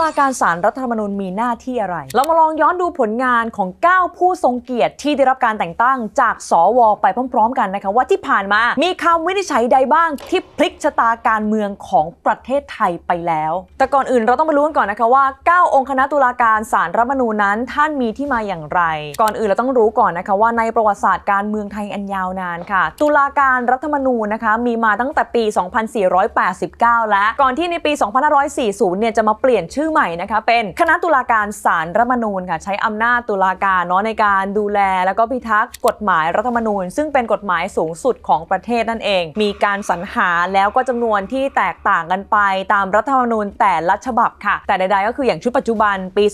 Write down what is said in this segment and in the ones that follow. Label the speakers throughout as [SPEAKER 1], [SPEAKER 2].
[SPEAKER 1] ลาการศาลรัฐธรรมนูญมีหน้าที่อะไร เรามาลองย้อนดูผลงานของ 9 ผู้ทรงเกียรติที่ได้รับการแต่งตั้งจากสวไปพร้อมๆ กันนะคะว่าที่ผ่านมา มีคำวินิจฉัยใดบ้างที่พลิกชะตาการเมืองของประเทศไทยไปแล้ว แต่ก่อนอื่นเราต้องมารู้กันก่อนนะคะว่า 9 องค์คณะตุลาการศาลรัฐธรรมนูญนั้น ท่านมีที่มาอย่างไร ก่อนอื่นเราต้องรู้ก่อนนะคะว่าในประวัติศาสตร์การเมืองไทยอันยาวนานค่ะ ตุลาการรัฐธรรมนูญนะคะมีมาตั้งแต่ปี 2489 และก่อนที่ในปี 2540 เนี่ยจะมาเปลี่ยนชื่อใหม่นะคะเป็นคณะตุลาการศาลรัฐมนูญค่ะใช้อำนาจตุลาการเนาะในการดูแล แล้วก็พิทักษ์กฎหมายรัฐมนูญ ซึ่งเป็นกฎหมายสูงสุดของประเทศนั่นเอง มีการสรรหาแล้วก็จำนวนที่แตกต่างกันไปตามรัฐธรรมนูญแต่ละฉบับค่ะ แต่ใดๆก็คืออย่างชุดปัจจุบันปี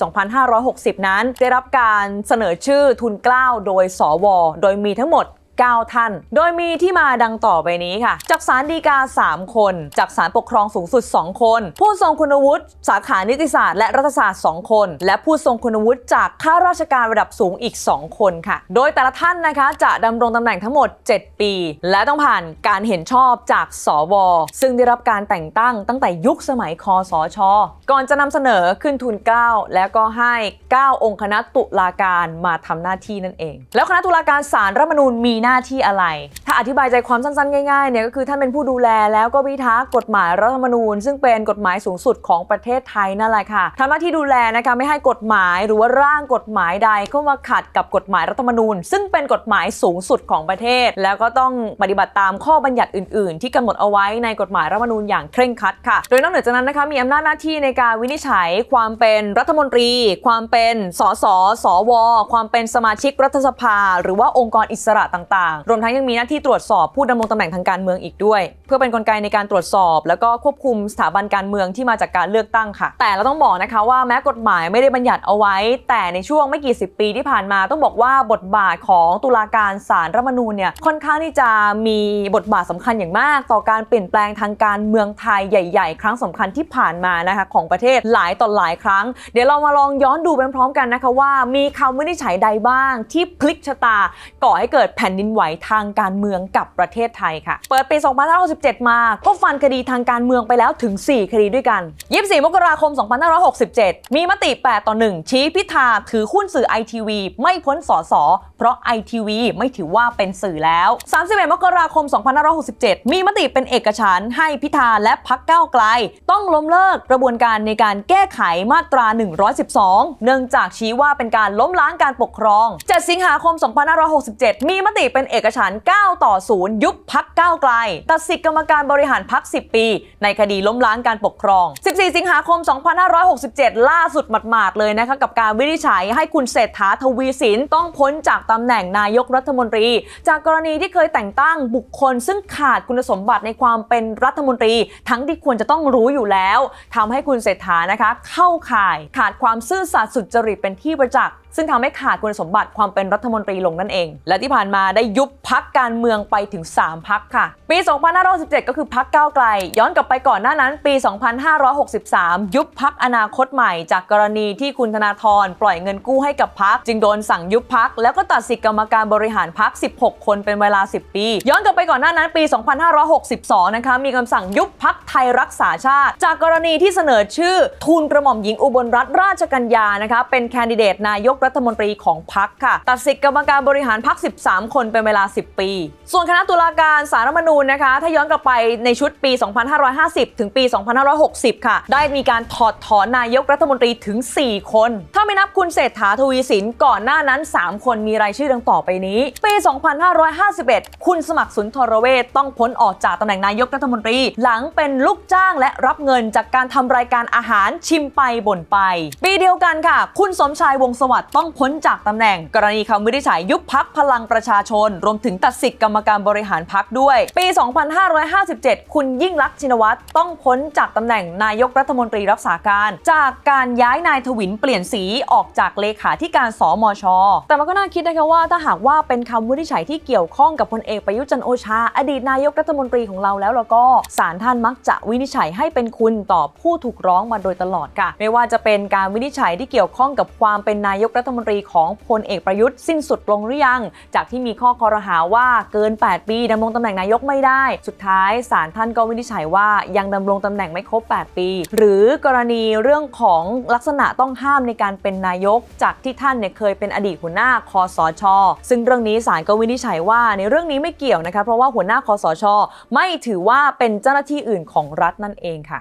[SPEAKER 1] 2560 นั้น ได้รับการเสนอชื่อทุนเกล้าโดยสว โดยมีทั้งหมด 9 ท่าน โดยมีที่มาดังต่อไปนี้ค่ะ จากศาลฎีกา 3 คน จากศาลปกครองสูงสุด 2 คน ผู้ทรงคุณวุฒิสาขานิติศาสตร์และรัฐศาสตร์ 2 คน และผู้ทรงคุณวุฒิจากข้าราชการระดับสูงอีก 2 คนค่ะ โดยแต่ละท่านนะคะจะดำรงตำแหน่งทั้งหมด 7 ปี และต้องผ่านการเห็นชอบจากสวซึ่งได้รับการแต่งตั้งตั้งแต่ยุคสมัยคอสช ก่อนจะนำเสนอขึ้นทุนเก้าและก็ให้ 9 องค์คณะตุลาการมาทำหน้าที่นั่นเอง แล้วคณะตุลาการศาลรัฐมนูญมีหน้าาที่อะไร ถ้าอธิบายใจความสั้นๆ ง่ายๆเนี่ยก็คือท่านเป็นผู้ดูแลแล้วก็พิทักษ์กฎหมายรัฐธรรมนูญ ซึ่งเป็นกฎหมายสูงสุดของประเทศไทยนั่นแหละค่ะทำหน้าที่ดูแลนะคะไม่ให้กฎหมายหรือว่าร่างกฎหมายใดเข้ามาขัดกับกฎหมายรัฐธรรมนูญ ซึ่งเป็นกฎหมายสูงสุดของประเทศ แล้วก็ต้องปฏิบัติตามข้อบัญญัติอื่น ๆ ที่กำหนดเอาไว้ในกฎหมายรัฐธรรมนูญอย่างเคร่งครัดค่ะ โดยนอกเหนือจากนั้นนะคะมีอำนาจหน้าที่ในการวินิจฉัยความเป็นรัฐมนตรี ความเป็นสสสว ความเป็นสมาชิกรัฐสภา หรือว่าองค์กรอิสระต่างๆ รวมทั้งยังมีหน้าที่ตรวจสอบผู้ดำรงตำแหน่งทางการเมืองอีกด้วย เพื่อเป็นนกลไกในการตรวจสอบ แล้วก็ควบคุมสถาบันการเมืองที่มาจากการเลือกตั้งค่ะ แต่เราต้องบอกนะคะว่าแม้กฎหมายไม่ได้บัญญัติเอาไว้ แต่ในช่วงไม่กี่สิบปีที่ผ่านมาต้องบอกว่าบทบาทของตุลาการศาลรัฐมนูญเนี่ยค่อนข้างที่จะมีบทบาทสำคัญอย่างมาก ต่อการเปลี่ยนแปลงทางการเมืองไทยใหญ่ ๆ ครั้งสำคัญที่ผ่านมานะคะของประเทศหลายต่อหลายครั้ง เดี๋ยวเรามาลองย้อนดูไปพร้อมกันนะคะว่า มีคำวินิจฉัยใดบ้างที่พลิกชะตาก่อให้เกิดแผ่นดินไหวทางการเมืองกับประเทศไทยค่ะ เปิดปี 2567 มา ก็ฟันคดีทางการเมืองไปแล้วถึง 4 คดีด้วยกัน 24 มกราคม 2567 มีมติ 8 ต่อ 1 ชี้พิธาถือหุ้นสื่อไอทีวีไม่พ้นสสเพราะไอทีวีไม่ถือว่าเป็นสื่อแล้ว 31 มกราคม 2567 มีมติเป็นเอกฉันท์ให้พิธาและพักเก้าไกล ต้องล้มเลิกกระบวนการในการแก้ไขมาตรา 112 เนื่องจากชี้ว่าเป็นการล้มล้างการปกครอง 7 สิงหาคม 2567 มีมติเป็นเอกฉัน9 ต่อ 0 ยุบพักก้าวไกล ตัดสิทธิกรรมการบริหารพัก 10 ปี ในคดีล้มล้างการปกครอง 14 สิงหาคม 2567 ล่าสุดหมาดๆเลยนะคะกับการวินิจฉัยให้คุณเศรษฐาทวีสินต้องพ้นจากตำแหน่งนายกรัฐมนตรี จากกรณีที่เคยแต่งตั้งบุคคล ซึ่งขาดคุณสมบัติในความเป็นรัฐมนตรี ทั้งที่ควรจะต้องรู้อยู่แล้วทำให้คุณเศรษฐานะคะ เข้าข่าย ขาดความซื่อสัตย์สุจริตเป็นที่ประจักษ์ ซึ่งทำให้ขาดคุณสมบัติความเป็นรัฐมนตรีลงนั่นเอง และที่ผ่านมาได้ยุบพักการเมืองไปถึง 3 พักค่ะ ปี 2517 ก็คือพักก้าวไกล ย้อนกลับไปก่อนหน้านั้นปี 2563 ยุบพักอนาคตใหม่ จากกรณีที่คุณธนาธรปล่อยเงินกู้ให้กับพักจึงโดนสั่งยุบพักแล้วก็ตัดสิทธิกรรมการบริหารพัก 16 คนเป็นเวลา 10 ปี ย้อนกลับไปก่อนหน้านั้นปี 2562 นะคะมีคำสั่งยุบพักไทยรักษาชาติ จากกรณีที่เสนอชื่อทูลกระหม่อมหญิงอุบลรัตนราชกัญญานะคะเป็นแคนดิเดตนายกรัฐมนตรีของพักค่ะ ตัดสิทธิกรรมการบริหารพัก13 คนเป็นเวลา 10 ปี ส่วนคณะตุลาการสารรัฐธรรมนูญนะคะ ถ้าย้อนกลับไปในชุดปี 2550 ถึงปี 2560 ค่ะ ได้มีการถอดถอนนายกรัฐมนตรีถึง 4 คน ถ้าไม่นับคุณเศรษฐาทวีสินก่อนหน้านั้น 3 คนมีรายชื่อดังต่อไปนี้ ปี 2551 คุณสมัครสุนทรเวชต้องพ้นออกจากตำแหน่งนายกรัฐมนตรี หลังเป็นลูกจ้างและรับเงินจากการทำรายการอาหารชิมไปบ่นไป ปีเดียวกันค่ะ คุณสมชายวงสวัสดิ์ต้องพ้นจากตำแหน่ง กรณีคำวินิจฉัยยุบพักพลังประชาชน รวมถึงตัดสิทธิกรรมการบริหารพักด้วย ปี 2557 คุณยิ่งลักษณ์ชินวัตรต้องพ้นจากตำแหน่งนายกรัฐมนตรีรักษาการ จากการย้ายนายทวินเปลี่ยนสีออกจากเลขาธิการสมช แต่มันก็น่าคิดนะคะว่าถ้าหากว่าเป็นคำวินิจฉัยที่เกี่ยวข้องกับพลเอกประยุจันโอชา อดีตนายกรัฐมนตรีของเราแล้วแล้วก็ศาลท่านมักจะวินิจฉัยให้เป็นคุณต่อผู้ถูกร้องมาโดยตลอดค่ะ ไม่ว่าจะเป็นการวินิจฉัยที่เกี่ยวข้องกับความเป็นนายกรัรัฐมนตรีของพลเอกประยุทธ์สิ้นสุดลงหรือยัง จากที่มีข้อคอรหาว่าเกิน 8 ปีดำรงตำแหน่งนายกไม่ได้ สุดท้ายศาลท่านก็วินิจฉัยว่ายังดำรงตำแหน่งไม่ครบ 8 ปี หรือกรณีเรื่องของลักษณะต้องห้ามในการเป็นนายก จากที่ท่านเนี่ยเคยเป็นอดีตหัวหน้าคอสช ซึ่งเรื่องนี้ศาลก็วินิจฉัยว่าในเรื่องนี้ไม่เกี่ยวนะคะเพราะว่าหัวหน้าคอสช ไม่ถือว่าเป็นเจ้าหน้าที่อื่นของรัฐนั่นเองค่ะ